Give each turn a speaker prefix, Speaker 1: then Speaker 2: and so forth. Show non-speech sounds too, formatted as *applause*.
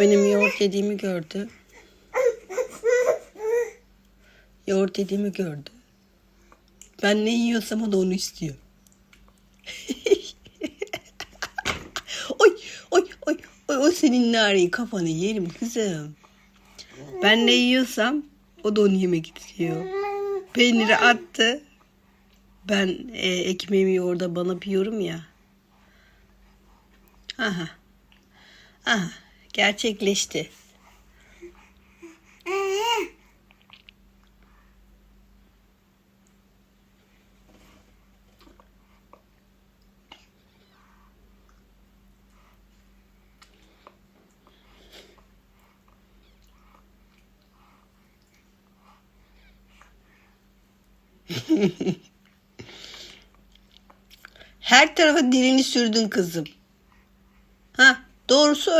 Speaker 1: Benim yoğurt yediğimi gördü. Yoğurt yediğimi gördü. Ben ne yiyorsam o da onu istiyor. *laughs* oy oy oy oy o senin nareyi kafanı yerim kızım. Ben ne yiyorsam o da onu yemek istiyor. Peyniri attı. Ben e, ekmeğimi yoğurda banıp yiyorum ya. Aha. Aha. Gerçekleşti. *laughs* Her tarafa dilini sürdün kızım. Ha, doğrusu